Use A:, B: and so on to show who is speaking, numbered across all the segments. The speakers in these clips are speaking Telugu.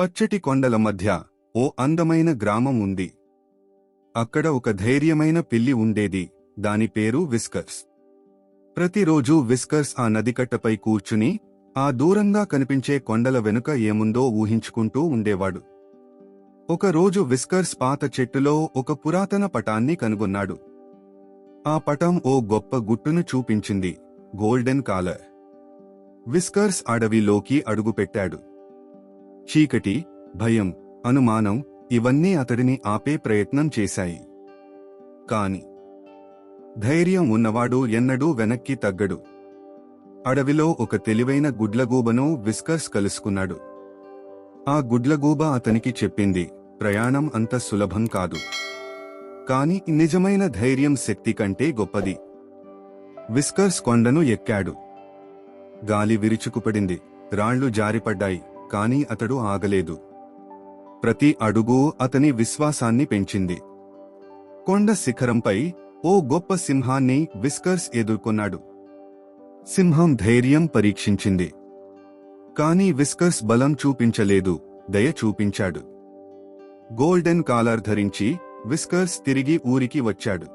A: పచ్చటి కొండల మధ్య ఓ అందమైన గ్రామం ఉంది. అక్కడ ఒక ధైర్యమైన పిల్లి ఉండేది. దాని పేరు విస్కర్స్. ప్రతిరోజు విస్కర్స్ ఆ నదికట్టపై కూర్చుని ఆ దూరంగా కనిపించే కొండల వెనుక ఏముందో ఊహించుకుంటూ ఉండేవాడు. ఒకరోజు విస్కర్స్ పాత చెట్టులో ఒక పురాతన పటాన్ని కనుగొన్నాడు. ఆ పటం ఓ గొప్ప గుట్టును చూపించింది. Golden caller. విస్కర్స్ అడవిలోకి అడుగుపెట్టాడు. చీకటి భయం అనుమానం ఇవన్నీ అతడిని ఆపే ప్రయత్నం చేశాయి. కాని ధైర్యం ఉన్నవాడు ఎన్నడూ వెనక్కి తగ్గడు. అడవిలో ఒక తెలివైన గుడ్లగూబను విస్కర్స్ కలుసుకున్నాడు. ఆ గుడ్లగూబ అతనికి చెప్పింది ప్రయాణం అంత సులభం కాదు. కాని నిజమైన ధైర్యం శక్తి కంటే గొప్పది. విస్కర్స్ కొండను ఎక్కాడు. గాలి విరుచుకుపడింది రాళ్ళు జారిపడ్డాయి. కాని అతడు ఆగలేదు. ప్రతి అడుగు అతని విశ్వాసాన్ని పెంచింది. కొండ శిఖరంపై ఓ గొప్ప సింహాన్ని విస్కర్స్ ఎదుర్కొన్నాడు. సింహం ధైర్యం పరీక్షించింది. కాని విస్కర్స్ బలం చూపించలేదు దయ చూపించాడు. గోల్డెన్ కాలర్ ధరించి విస్కర్స్ తిరిగి ఊరికి వచ్చాడు.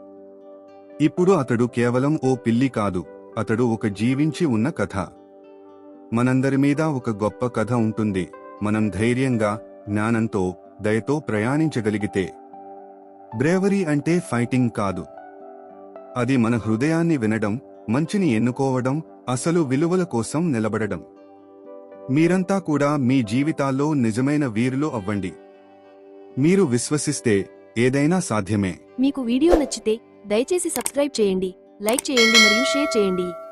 A: ఇప్పుడు అతడు కేవలం ఓ పిల్లి కాదు అతడు ఒక జీవించి ఉన్న కథ. మనందరి మీద ఒక గొప్ప కథ ఉంటుంది. మనం ధైర్యంగా జ్ఞానంతో దయతో ప్రయాణించగలిగితే. బ్రేవరీ అంటే ఫైటింగ్ కాదు. అది మన హృదయాన్ని వినడం మంచిని ఎన్నుకోవడం అసలు విలువల కోసం నిలబడడం. మీరంతా కూడా మీ జీవితాల్లో నిజమైన వీరులు అవ్వండి. మీరు విశ్వసిస్తే ఏదైనా సాధ్యమే.
B: మీకు వీడియో నచ్చితే దయచేసి సబ్స్క్రైబ్ చేయండి లైక్ చేయండి మరియు షేర్ చేయండి.